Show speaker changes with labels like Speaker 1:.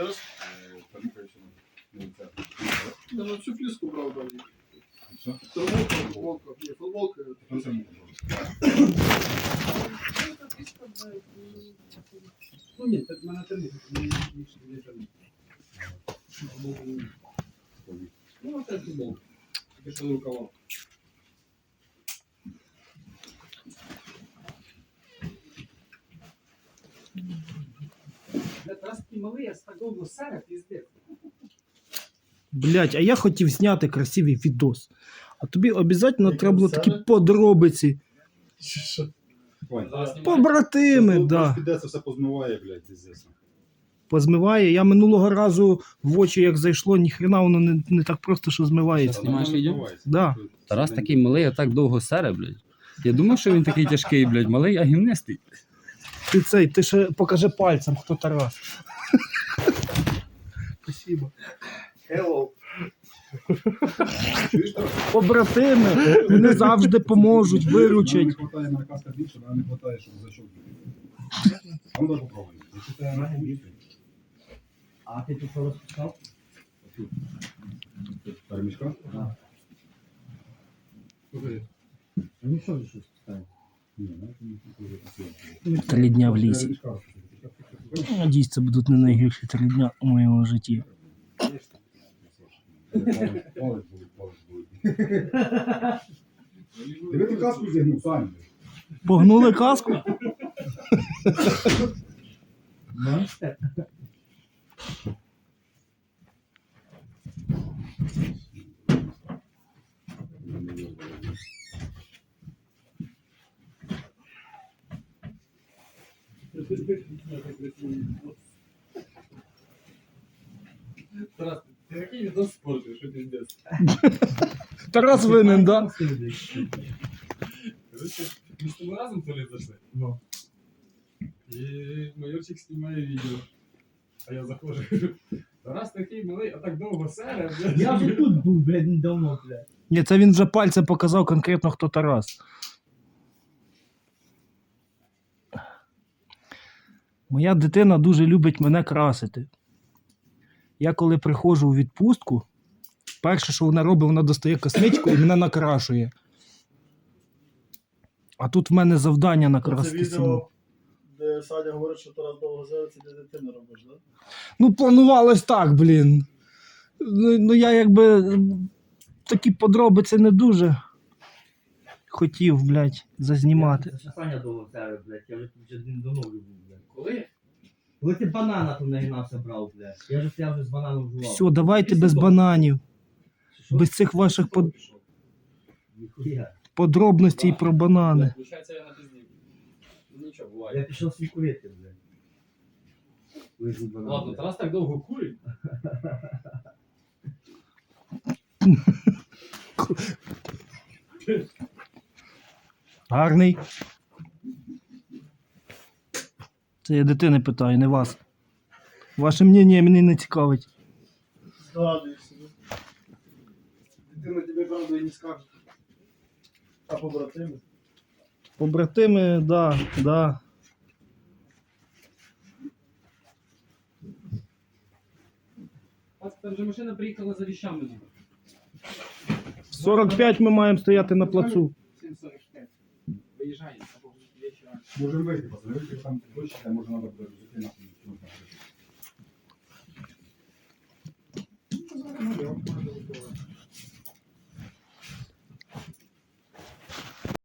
Speaker 1: Зараз
Speaker 2: Понюхай ще не це.
Speaker 1: я на всю пліску брав далі.
Speaker 2: Що?
Speaker 1: Футболка, футболка, ні, футболка.
Speaker 2: Хто це мені
Speaker 3: Ну ні, так в мене три, мені більше не треба. Ну, а це футболка. Тільки що рукава. Раз такий малий, я з так довго серед, піздець.
Speaker 4: Блять, а я хотів зняти красивий відос. А тобі обов'язково треба було такі подробиці. Побратими, да.
Speaker 2: Піде це все позмиває, блядь.
Speaker 4: Позмиває. Я минулого разу в очі як зайшло, ніхрена воно не, не так просто, що змивається.
Speaker 5: Знімаєш відео?
Speaker 4: Да.
Speaker 5: Тарас такий малий, а так довго сере, блядь. Я думав, що він такий тяжкий, блядь, малий, а гімнистий.
Speaker 4: Ти цей, ти ще покажи пальцем, хто Тарас. Спасибо.
Speaker 1: Hello.
Speaker 4: Побратими, вони завжди поможуть, виручать.
Speaker 2: Нам не хватає на каска більше, нам не хватає, щоб защовки. А ну дай попробуй. Якщо тебе на.
Speaker 6: А ти тут що розписав?
Speaker 2: Перемішка?
Speaker 3: Слухай,
Speaker 6: Ну що щось
Speaker 4: Три дня в лісі. Надіюсь, це будуть не найгірші три дня у моєму житті.
Speaker 2: Диви ти каску зігнув, Саня.
Speaker 4: Погнули каску?
Speaker 6: Монстр?
Speaker 3: Тарас, ти який відос спорту, що піздець?
Speaker 4: Тарас винен, да?
Speaker 3: Короче, ми з тобою разом в туалет зайшли.
Speaker 6: Ну.
Speaker 3: І майорчик знімає відео. А я заходжу. кажу, Тарас такий малий, а так довго сере.
Speaker 6: Я вже тут був, блядь, недавно, блядь.
Speaker 4: Ні, це він вже пальцем показав конкретно, хто Тарас. Моя дитина дуже любить мене красити. Я коли приходжу у відпустку, перше, що вона робить, вона достає косметику і мене накрашує. А тут в мене завдання
Speaker 1: Це
Speaker 4: накрасити. сіно.
Speaker 1: відео, де Саня говорить, що Тарас довго зелиться, де дитина робиш, да?
Speaker 4: Ну, планувалось так, блін. Ну, ну я якби такі подробиці не дуже хотів, блядь, зазнімати.
Speaker 6: Саня довго серед, блядь. Я вже тут вже давно був, блядь.
Speaker 3: Коли?
Speaker 6: Коли ти банана тут нагинався брав, блядь. Я вже я вже з бананом жував.
Speaker 4: Все, давайте без бананів,
Speaker 6: Що?
Speaker 4: без цих ваших под-
Speaker 6: Ніхуя.
Speaker 4: подробностей про банани.
Speaker 3: Получається, я напиздів. Ну нічого,
Speaker 6: Я
Speaker 3: буває.
Speaker 6: пішов свій курити, блядь. Лежу банан.
Speaker 3: Ладно,
Speaker 6: блядь.
Speaker 3: Тарас так довго курить.
Speaker 4: Гарний. Це я дитини питаю, не вас. Ваше мнення мене не цікавить.
Speaker 1: Згадуєш. Дитина тобі правду і не скаже. А побратими?
Speaker 4: Побратими, да, да.
Speaker 3: А там вже машина приїхала за віщами.
Speaker 4: В 45 ми маємо стояти на плацу.
Speaker 3: 7.45. Виїжджає, або вечора.
Speaker 2: Можемо вийти, пацани, вийти там точно де може треба буде зупинити.